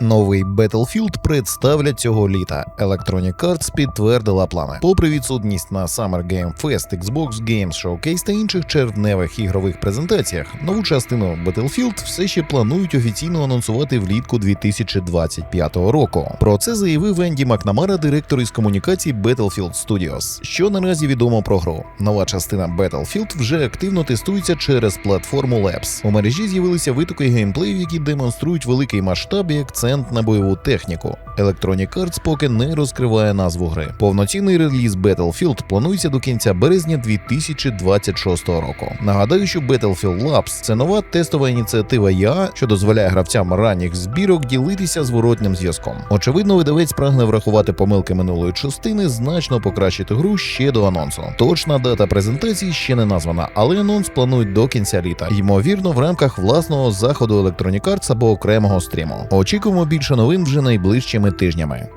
Новий Battlefield представлять цього літа. Electronic Arts підтвердила плани. Попри відсутність на Summer Game Fest, Xbox Games Showcase та інших червневих ігрових презентаціях, нову частину Battlefield все ще планують офіційно анонсувати влітку 2025 року. Про це заявив Енді Макнамара, директор із комунікацій Battlefield Studios. Що наразі відомо про гру? Нова частина Battlefield вже активно тестується через платформу Labs. У мережі з'явилися витоки геймплею, які демонструють великий масштаб і акцент на бойову техніку. Electronic Arts поки не розкриває назву гри. Повноцінний реліз Battlefield планується до кінця березня 2026 року. Нагадаю, що Battlefield Labs – це нова тестова ініціатива ЯА, що дозволяє гравцям ранніх збірок ділитися зворотним зв'язком. Очевидно, видавець прагне врахувати помилки минулої частини, значно покращити гру ще до анонсу. Точна дата презентації ще не названа, але анонс планують до кінця літа. Ймовірно, в рамках власного заходу Electronic Arts або окремого стріму. Очікуємо більше новин вже найближчими тижнями.